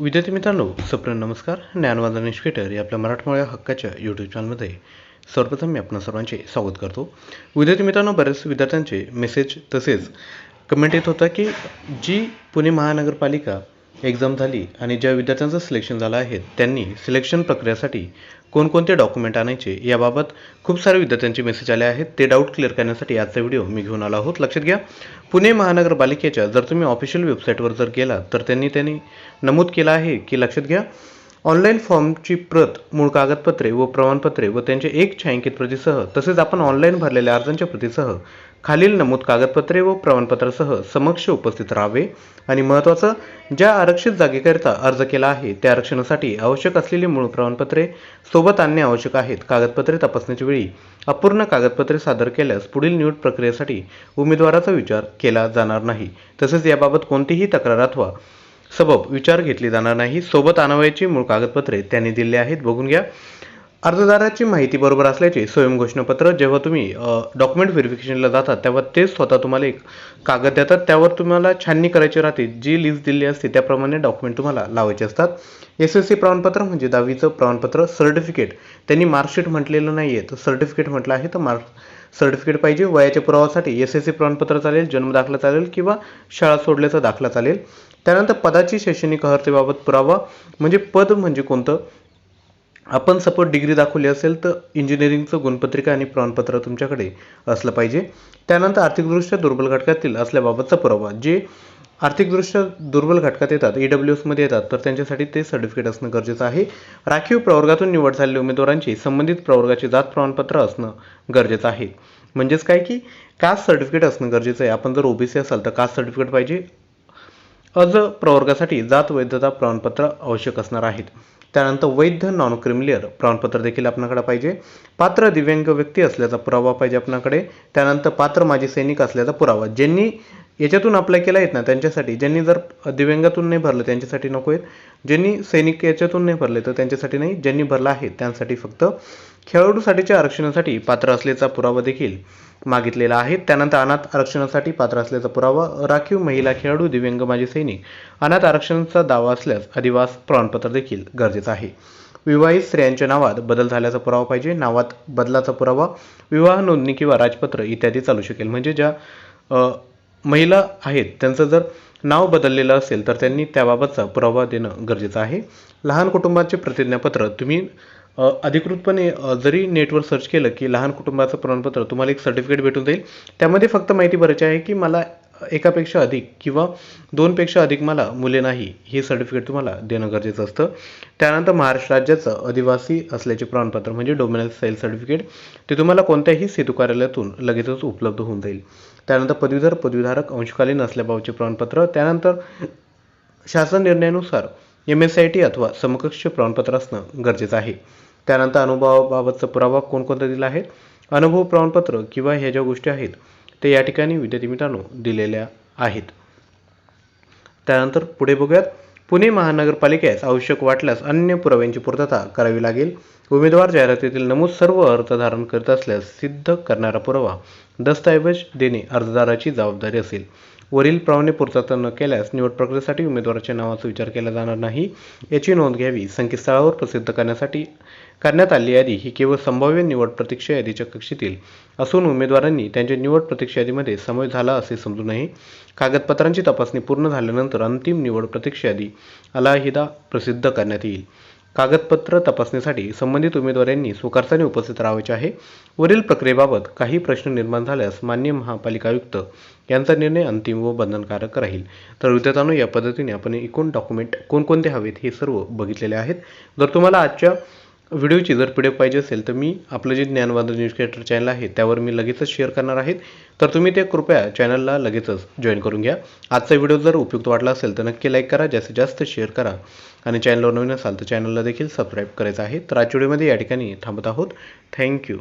विद्यार्थी मित्रांनो सप्र नमस्कार. ज्ञानवादन निष्केटर या आपल्या मराठमोळ्या हक्काच्या यूट्यूब चॅनलमध्ये सर्वप्रथम मी आपणा सर्वांचे स्वागत करतो. विद्यार्थी मित्रांनो बरेच विद्यार्थ्यांचे मेसेज तसेच कमेंट येत होता की जी पुणे महानगरपालिका एक्झाम झाली आणि ज्या विद्यार्थ्यांचं सिलेक्शन झालं आहे त्यांनी सिलेक्शन प्रक्रियेसाठी कोणकोणते डॉक्युमेंट आणायचे याबाबत खूप सारे विद्यार्थ्यांचे मेसेज आले आहेत. ते डाऊट क्लिअर करण्यासाठी आजचा व्हिडिओ मी घेऊन आलो आहोत. लक्षात घ्या. पुणे महानगरपालिकेच्या जर तुम्ही ऑफिशियल वेबसाईटवर जर गेला तर त्यांनी त्यांनी नमूद केलं आहे की लक्षात घ्या. ऑनलाईन फॉर्मची प्रत मूळ कागदपत्रे व प्रमाणपत्रे व त्यांचे एक छायांकित प्रतीसह तसेच आपण ऑनलाईन भरलेल्या अर्जांच्या प्रतीसह खालील नमूद कागदपत्रे व प्रमाणपत्रासह समक्ष उपस्थित राहावे. आणि महत्त्वाचं ज्या आरक्षित जागेकरिता अर्ज केला आहे त्या आरक्षणासाठी आवश्यक असलेली मूळ प्रमाणपत्रे सोबत आणणे आवश्यक आहेत. कागदपत्रे तपासण्याच्या वेळी अपूर्ण कागदपत्रे सादर केल्यास पुढील निवड प्रक्रियेसाठी उमेदवाराचा विचार केला जाणार नाही. तसेच याबाबत कोणतीही तक्रार अथवा सबब विचार घेतली जाणार नाही. सोबत आणावयाची मूळ कागदपत्रे त्यांनी दिली आहेत. बघून घ्या. अर्जदाराची माहिती बरोबर असल्याचे स्वयं घोषणापत्र जेव्हा तुम्ही डॉक्युमेंट व्हेरिफिकेशनला जातात तेव्हा ते स्वतः तुम्हाला एक कागद देतात. त्यावर तुम्हाला छाननी करायची राहते. जी लिस्ट दिली असते त्याप्रमाणे डॉक्युमेंट तुम्हाला लावायचे असतात. एस एस सी प्रमाणपत्र म्हणजे दहावीचं प्रमाणपत्र सर्टिफिकेट त्यांनी मार्कशीट म्हटलेलं नाही आहे तर सर्टिफिकेट म्हटलं आहे तर मार्क सर्टिफिकेट पाहिजे. वयाच्या पुरावासाठी एस एस सी प्रमाणपत्र चालेल जन्म दाखला चालेल किंवा शाळा सोडल्याचा दाखला चालेल. त्यानंतर पदाची शैक्षणिक अर्हतेबाबत पुरावा. म्हणजे पद म्हणजे कोणतं? आपण सपोज डिग्री दाखवली असेल तर इंजिनिअरिंगचं गुणपत्रिका आणि प्रमाणपत्र तुमच्याकडे असलं पाहिजे. त्यानंतर आर्थिकदृष्ट्या दुर्बल घटकातील असल्याबाबतचा पुरावा. जे आर्थिकदृष्ट्या दुर्बल घटकात येतात ई डब्ल्यू एसमध्ये येतात तर त्यांच्यासाठी ते सर्टिफिकेट असणं गरजेचं आहे. राखीव प्रवर्गातून निवड झालेल्या उमेदवारांची संबंधित प्रवर्गाचे जात प्रमाणपत्र असणं गरजेचं आहे. म्हणजेच काय की कास्ट सर्टिफिकेट असणं गरजेचं आहे. आपण जर ओबीसी असाल तर कास्ट सर्टिफिकेट पाहिजे. अर्ज प्रवर्गासाठी जात वैधता प्रमाणपत्र आवश्यक असणार आहेत. त्यानंतर वैध नॉन क्रिमिलियर प्रमाणपत्र देखील आपणाकडे पाहिजे. पात्र दिव्यांग व्यक्ती असल्याचा पुरावा पाहिजे आपणाकडे. त्यानंतर पात्र माजी सैनिक असल्याचा पुरावा. ज्यांनी याच्यातून अप्लाय केला आहेत ना त्यांच्यासाठी. ज्यांनी जर दिव्यांगातून नाही भरलं त्यांच्यासाठी नको आहेत. ज्यांनी सैनिक याच्यातून नाही भरले तर त्यांच्यासाठी नाही. ज्यांनी भरलं आहे त्यांसाठी फक्त खेळाडूसाठीच्या आरक्षणासाठी पात्र असल्याचा पुरावा देखील मागितलेला आहे. त्यानंतर अनाथ आरक्षणासाठी पात्र असल्याचा पुरावा राखीव महिला खेळाडू दिव्यांग माजी सैनिक अनाथ आरक्षणाचा दावा असल्यास अधिवास प्रमाणपत्र देखील गरजेचं आहे. विवाहित स्त्रियांच्या नावात बदल झाल्याचा पुरावा पाहिजे. नावात बदलाचा पुरावा विवाह नोंदणी किंवा राजपत्र इत्यादी चालू शकेल. म्हणजे ज्या महिला आहेत त्यांचं जर नाव बदललेलं असेल तर त्यांनी त्याबाबतचा पुरावा देणं गरजेचं आहे. लहान कुटुंबाचे प्रतिज्ञापत्र तुम्ही अधिकृतपणे जरी नेटवर सर्च केलं की लहान कुटुंबाचं प्रमाणपत्र तुम्हाला एक सर्टिफिकेट भेटून जाईल. त्यामध्ये फक्त माहिती भरायची आहे की मला एकापेक्षा अधिक किंवा दोनपेक्षा अधिक मला मुले नाही हे सर्टिफिकेट तुम्हाला देणं गरजेचं असतं. त्यानंतर महाराष्ट्र राज्याचं अधिवासी असल्याचे प्रमाणपत्र म्हणजे डोमिनल सेल सर्टिफिकेट ते तुम्हाला कोणत्याही सेतू कार्यालयातून लगेचच उपलब्ध होऊन जाईल. त्यानंतर पदवीधर पदवीधारक अंशकालीन असल्याबाबतचे प्रमाणपत्र त्यानंतर शासन निर्णयानुसार एम एस आय टी अथवा समकक्ष प्रमाणपत्र असणं गरजेचं आहे. त्यानंतर अनुभवाबाबतचा पुरावा कोणकोणता दिला आहे? अनुभव प्रमाणपत्र किंवा ह्या ज्या गोष्टी आहेत ते या ठिकाणी विद्यार्थी मित्रांनो दिलेल्या आहेत. त्यानंतर पुढे बघूयात. पुणे महानगरपालिकेस आवश्यक वाटल्यास अन्य पुराव्यांची पूर्तता करावी लागेल. उमेदवार जाहिरातीतील नमूद सर्व अर्थ धारण करत असल्यास सिद्ध करणारा पुरावा दस्तऐवज देणे अर्जदाराची जबाबदारी असेल. वरील प्रमाणे पूर्तता न केल्यास निवड प्रक्रियेसाठी उमेदवाराच्या नावाचा विचार केला जाणार नाही. याची नोंद घ्यावी. संकेतस्थळावर प्रसिद्ध करण्यासाठी करण्यात आलेली यादी ही केवळ संभाव्य निवड प्रतीक्षा यादीच्या कक्षेतील असून उमेदवारांनी त्यांच्या निवड प्रतीक्षा यादीमध्ये समावेश झाला असे समजू नये. कागदपत्रांची तपासणी पूर्ण झाल्यानंतर अंतिम निवड प्रतीक्षा यादी अलाहिदा प्रसिद्ध करण्यात येईल. कागदपत्र तपासणीसाठी संबंधित उमेदवारांनी स्वखर्चाने उपस्थित राहायचे आहे. वरील प्रक्रियेबाबत काही प्रश्न निर्माण झाल्यास मान्य महापालिका आयुक्त यांचा निर्णय अंतिम व बंधनकारक राहील. तर विद्यार्थ्यांनो या पद्धतीने आपण एकूण डॉक्युमेंट कोणकोणते हवेत हे सर्व बघितलेले आहेत. जर तुम्हाला आजच्या व्हिडिओची जर पी डी एफ पाहिजे असेल तर मी आपलं जे ज्ञानवाद न्यूज क्रिएटर चॅनल आहे त्यावर मी लगेचच शेअर करणार आहेत तर तुम्ही ते कृपया चॅनलला लगेचच जॉईन करून घ्या. आजचा व्हिडिओ जर उपयुक्त वाटला असेल तर नक्की लाईक करा जास्तीत जास्त शेअर करा. आणि चॅनलवर नवीन असाल तर चॅनलला देखील सबस्क्राईब करायचं आहे. तर आजच्या व्हिडिओमध्ये या ठिकाणी थांबत आहोत. थँक्यू